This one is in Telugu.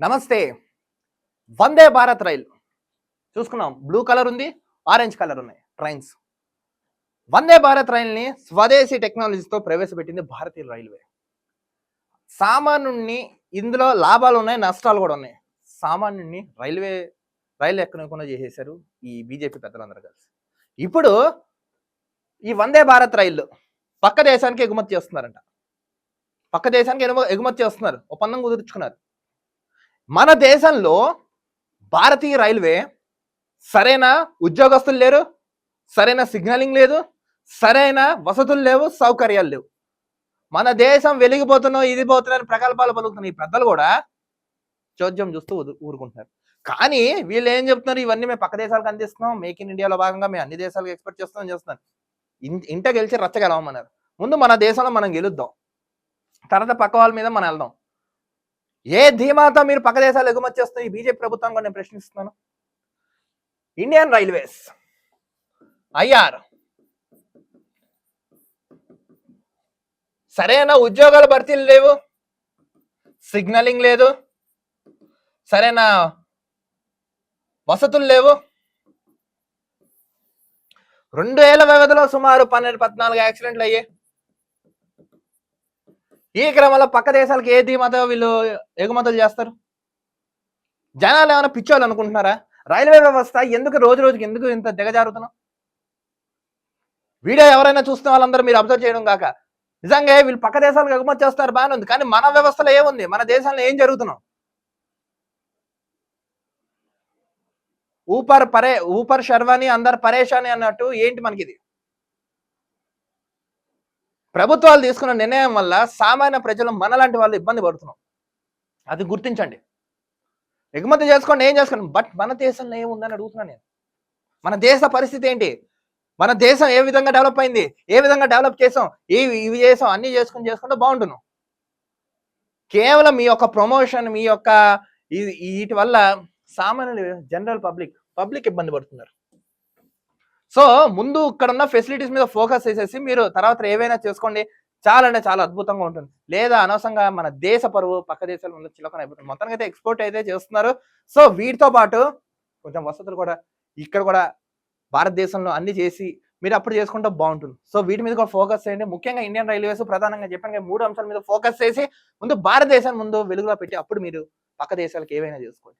నమస్తే. వందే భారత్ రైలు. చూసుకున్నాం. బ్లూ కలర్ ఉంది ఆరెంజ్ కలర్ ఉన్నాయి. ట్రైన్స్. వందే భారత్ రైల్ని స్వదేశీ టెక్నాలజీతో ప్రవేశపెట్టింది భారతీయ రైల్వే. సామాన్యుణ్ణి ఇందులో లాభాలు ఉన్నాయి నష్టాలు కూడా ఉన్నాయి. సామాన్యుణ్ణి రైల్వే రైలు ఎక్కకుండా చేసేశారు ఈ బీజేపీ పెద్దలందరూ కలిసి. ఇప్పుడు ఈ వందే భారత్ రైళ్ళు పక్క దేశానికి ఎగుమతి చేస్తున్నారంట. పక్క దేశానికి ఎగుమతి చేస్తున్నారు. ఒప్పందం కుదుర్చుకున్నారు. మన దేశంలో భారతీయ రైల్వే సరైన ఉద్యోగస్తులు లేరు సరైన సిగ్నలింగ్ లేదు సరైన వసతులు లేవు సౌకర్యాలు లేవు. మన దేశం వెలిగిపోతున్నాం ఇది పోతున్నాయని ప్రకల్పాలు పలుకుతున్న ఈ పెద్దలు కూడా చోద్యం చూస్తూ ఊరుకుంటున్నారు. కానీ వీళ్ళు ఏం చెప్తున్నారు? ఇవన్నీ మేము పక్క దేశాలకు అందిస్తున్నాం మేక్ ఇన్ ఇండియాలో భాగంగా మేము అన్ని దేశాలకు ఎక్స్పెక్ట్ చేస్తున్నాం చేస్తున్నాం ఇంట గెలిచి రచ్చగలవమన్నారు ముందు మన దేశంలో మనం గెలుద్దాం. తర్వాత పక్క వాళ్ళ మీద మనం వెళ్దాం. ఏ ధీమాతో మీరు పక్క దేశాలు ఎగుమతి చేస్తున్న ఈ బీజేపీ ప్రభుత్వం కూడా నేను ప్రశ్నిస్తున్నాను? Indian railways IR. సరైన ఉద్యోగాల భర్తీలు లేవు. సిగ్నలింగ్ లేదు. సరైన వసతులు లేవు. రెండు వేల వ్యవధిలో సుమారు పన్నెండు పద్నాలుగు యాక్సిడెంట్లు అయ్యాయి. ఈ క్రమంలో పక్క దేశాలకు ఏ ధీమాతో వీళ్ళు ఎగుమతులు చేస్తారు? జనాలు ఏమైనా పిచ్చోళ్ళు అనుకుంటున్నారా? రైల్వే వ్యవస్థ ఎందుకు రోజు రోజుకి ఎందుకు ఇంత దిగజారుతున్నాం? వీడియో ఎవరైనా చూస్తున్న వాళ్ళందరూ మీరు అబ్జర్వ్ చేయడం కాక నిజంగా వీళ్ళు పక్క దేశాలకు ఎగుమతి చేస్తారు బాగానే ఉంది. కానీ మన వ్యవస్థలో ఏముంది? మన దేశంలో ఏం జరుగుతున్నాం? ఊపర్ పరే ఊపర్ శర్వాని అందరు పరేషాని అన్నట్టు ఏంటి మనకి ఇది ప్రభుత్వాలు తీసుకున్న నిర్ణయం వల్ల సామాన్య ప్రజలు మనలాంటి వాళ్ళు ఇబ్బంది పడుతున్నాం. అది గుర్తించండి. ఎగుమతి చేసుకోండి ఏం చేసుకోండి? బట్ మన దేశంలో ఏముందని అడుగుతున్నాను నేను. మన దేశ పరిస్థితి ఏంటి? మన దేశం ఏ విధంగా డెవలప్ అయింది? ఏ విధంగా డెవలప్ చేసాం? ఏవి ఇవి చేసాం అన్ని చేసుకుని చేసుకుంటే బాగుంటున్నాం. కేవలం మీ యొక్క ప్రమోషన్ మీ యొక్క వీటి వల్ల సామాన్యులు జనరల్ పబ్లిక్ పబ్లిక్ ఇబ్బంది పడుతున్నారు. సో ముందు ఇక్కడ ఉన్న ఫెసిలిటీస్ మీద ఫోకస్ చేసేసి మీరు తర్వాత ఏవైనా చేసుకోండి. చాలా అంటే చాలా అద్భుతంగా ఉంటుంది. లేదా అనవసరంగా మన దేశ పరువు పక్క దేశాల ఉన్న చిలకన అయిపోతుంది. మొత్తానికి అయితే ఎక్స్పోర్ట్ అయితే చేస్తున్నారు. సో వీటితో పాటు కొంచెం వసతులు కూడా ఇక్కడ కూడా భారతదేశంలో అన్ని చేసి మీరు అప్పుడు చేసుకుంటే బాగుంటుంది. సో వీటి మీద కూడా ఫోకస్ చేయండి. ముఖ్యంగా ఇండియన్ రైల్వేస్ ప్రధానంగా చెప్పాను మూడు అంశాల మీద ఫోకస్ చేసి ముందు భారతదేశాన్ని ముందు వెలుగులో పెట్టి అప్పుడు మీరు పక్క దేశాలకు ఏవైనా చేసుకోండి.